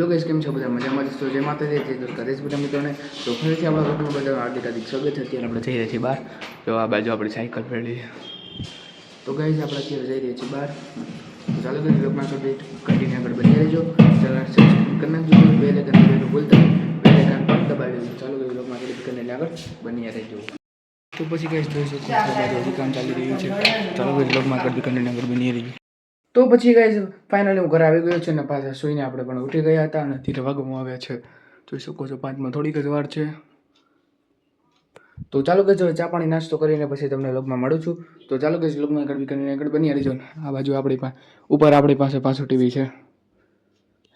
લોકો કેમ છો બધા? મજામાં જ તો જે માતાજી જય દ્વારકાધીશ બધા મિત્રોને તો ફરીથી આપણા લોકોનું બધા હાર્દિક હાર્દિક સ્વાગત. છે અત્યારે આપણે જઈ રહ્યા છીએ બહાર. તો આ બાજુ આપણી સાયકલ ફેરવી તો ગઈ આપણે અત્યારે જઈ રહ્યા છીએ બહાર. ચાલો ગઈ લોકમાં સુધી કન્ટિન્યુ આગળ બની રહેજો. ચાલો સબસ્ક્રાઈબ કરી નાખજો. બે લેખન વીડિયો બોલતા બે લેખન પણ દબાવી દેજો. ચાલો ગઈ લોકમાં આગળ કરીને આગળ બની રહેજો. તો પછી કઈ જોઈ શકો છો કામ ચાલી રહ્યું છે. ચાલો ગઈ લોકમાં આગળ કન્ટિન્યુ આગળ બની રહેજો. તો પછી ગાઈઝ ફાઇનલી હું ઘરે આવી ગયો છું ને પાછા સૂઈને આપણે પણ ઉઠી ગયા હતા અને ધીરે વાગવામાં આવ્યા છે. જોઈ શકો છો, પાંચમાં થોડીક જ વાર છે. તો ચાલો કે જો ચા પાણી નાસ્તો કરીને પછી તમને લોગમાં મળું છું. તો ચાલો કે લોગમાં આગળ કરીને આગળ બની રહીજો. ને આ બાજુ આપણી પાસે ઉપર આપણી પાસે પાછું ટીવી છે.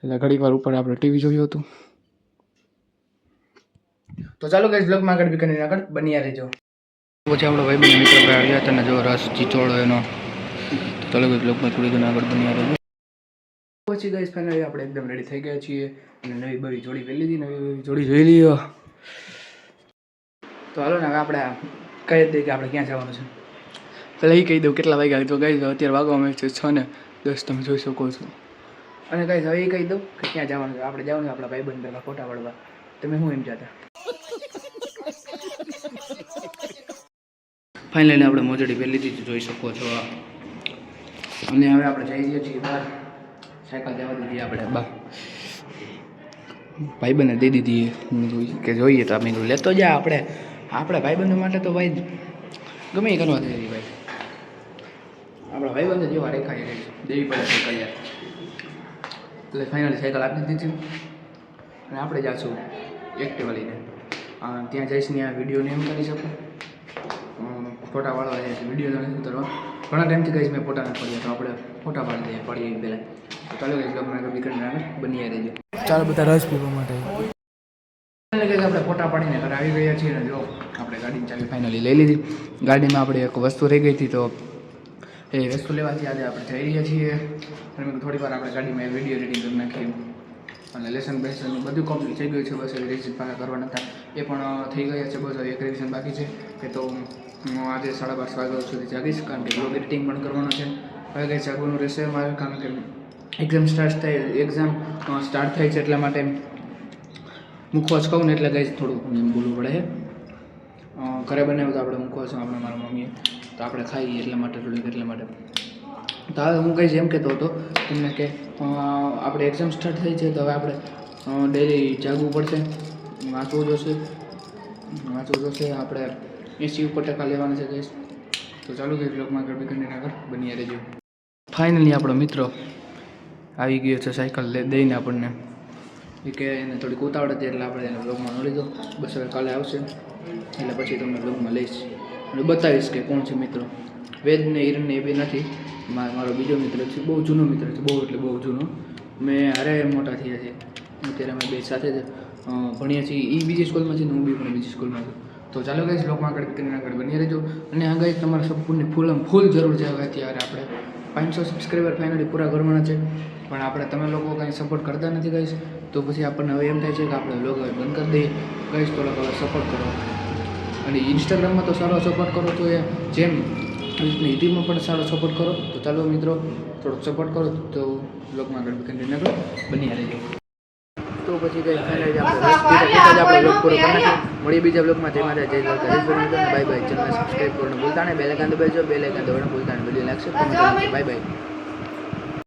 એટલે ઘડીક વાર ઉપર આપણે ટીવી જોયું હતું. તો ચાલો કે બ્લોગમાં આગળ કરીને આગળ બની રહેજો. પછી આપણો ભાઈ મિત્રો આવ્યા હતા ને, જો રસ, ચીચોળો એનો. તો ચાલો બ્લોગમાં થોડી ઘણી આગળ બની રહેજો પછી ગાઈસ ફાઇનલી આપણે એકદમ રેડી થઈ ગયા છીએ અને નવી બવી જોડી પહેલી હતી નવી બવી જોડી જોઈ લીધો તો હાલો ને હવે આપણે કહી દઈએ કે આપણે ક્યાં જવાનું છે. પહેલાં એ કહી દઉં કેટલા વાગ્યા તો ગાઈસ અત્યારે વાગવામાં છે છ ને દસ તમે જોઈ શકો છો. અને ગાઈસ હવે એ કહી દઉં કે ક્યાં જવાનું છે. આપણે જવાનું આપણા આપણા ભાઈબંધ પહેલાં ફોટા પડવા. તમે હું એમ જતા? ફાઇનલી આપણે મોજડી પહેલી જ જોઈ શકો છો આ. અને હવે આપણે જઈ રહ્યા છીએ બહાર. સાયકલ જવા દીધી આપણે. બા. ભાઈબંધને દઈ દીધી મેં કે જોઈએ તો મેં કીધું લેતો જા આપણે. આપણે ભાઈબંધો માટે તો ભાઈ ગમે એ કરવા થઈ ભાઈ. આપણા ભાઈબંધો જેવા રેખાઈ રહી દેવી પડે સાયકલ એટલે ફાઇનલી સાયકલ આપી દીધી. અને આપણે જાશું એક્ટિવા લઈને. ત્યાં જઈશ ત્યાં વિડીયોને એમ કરી શકું. ફોટાવાળો વીડિયો નથી ઉતરવા ઘણા ટાઈમથી કહીશ મેં ફોટા નથી પડ્યા તો આપણે ફોટા પાડી દઈએ પડીએ પહેલાં. તો ચાલો કહીશ બ્લોગમાં આગળ બીકરને બની રહેજો. ચાલો બધા રસ પીવા માટે. આપણે ફોટા પાડીને ઘરે આવી ગયા છીએ ને જો આપણે ગાડીની ચાવી ફાઇનલી લઈ લીધી. ગાડીમાં આપણે એક વસ્તુ રહી ગઈ હતી તો એ વસ્તુ લેવાથી આજે આપણે જઈ રહ્યા છીએ. અને થોડી વાર આપણે ગાડીમાં વીડિયો એડિટિંગ કરી નાખીએ. અને લેસન બેસન બધું કમ્પ્લીટ થઈ ગયું છે. બસ હવે રિવિઝન પાછા કરવાના હતા. એ પણ થઈ ગયા છે બસ. એક રિવિઝન બાકી છે કે તો હું આજે સાડા બાર વાગ્યા સુધી જાગીશ કારણ કે બ્લોગ એડિટિંગ પણ કરવાનો છે. હવે કંઈ જાગવાનું રહેશે મારે, કારણ કે એક્ઝામ સ્ટાર્ટ થાય એક્ઝામ સ્ટાર્ટ થાય છે એટલા માટે મુખવાસ કહું ને એટલે કંઈ થોડું એમ પડે. છે ઘરે બનાવ્યું તો આપણે મુખવાસ, આપણે, મારા મમ્મીએ. તો આપણે ખાઈએ એટલા માટે, થોડીક એટલા માટે. તો હવે હું કહીશ એમ કહેતો હતો તમને કે આપણે એક્ઝામ સ્ટાર્ટ થઈ છે તો હવે આપણે ડેલી જાગવું પડશે, વાંચવું જોશે વાંચવું જોશે, આપણે એસી ઉપર ટકા લેવાના છે કહીશ તો ચાલુ કે બ્લોગમાં આગળ બી આગળ બની રહેજો. ફાઇનલી આપણો મિત્ર આવી ગયો છે સાયકલ દઈને આપણને. એ કે એને થોડીક ઉતાવળ હતી એટલે આપણે એને બ્લોગમાં ન લીધો. બસ હવે કાલે આવશે. એટલે પછી તમને બ્લોગમાં લઈશ. અને બતાવીશ કે કોણ છે મિત્રો. વેદ ને એ બી નથી. મારો બીજો મિત્ર છે, બહુ જૂનો મિત્ર છે, બહુ એટલે બહુ જૂનો. મેં હારે મોટા થયા છે. અત્યારે અમે બે સાથે જ ભણ્યા છીએ. એ બીજી સ્કૂલમાં છે ને હું બી પણ બીજી સ્કૂલમાં છું. તો ચાલો ગઈશ લોકમાં આગળ કરીને આગળ બની રહેજો. અને આ ગઈ તમારા સંપૂર્ણ ફૂલ આમ ફૂલ જરૂર છે હવે અત્યારે આપણે. પાંચસો સબસ્ક્રાઈબર ફાઇનલી પૂરા કરવાના છે. પણ આપણે તમે લોકો કંઈ સપોર્ટ કરતા નથી કહીશ તો પછી આપણને હવે એમ થાય છે કે આપણે હવે બંધ કરી દઈએ. કહીશ તો લોકો હવે સપોર્ટ કરો. અને ઇન્સ્ટાગ્રામમાં તો સારો સપોર્ટ કરો તો એ જેમ યુટ્યુબમાં પણ સારો સપોર્ટ કરો. તો ચાલો મિત્રો થોડોક સપોર્ટ કરો. તો બ્લોગમાં આગળ કન્ટિન્યુ કરો. બની રહેજો તો પછી કઈ ફાઇનલી આપણે બ્લોગ પૂરો કરી મળીએ બીજા બ્લોગમાં જય માતા જય Dwarka. Bye bye channel subscribe કરવાનું ભૂલતા નહીં. બે લેખાન દબાવજો. બે લેખાન દબાવવાનું ભૂલતા નહીં. વીડિયો લાગશે બાય બાય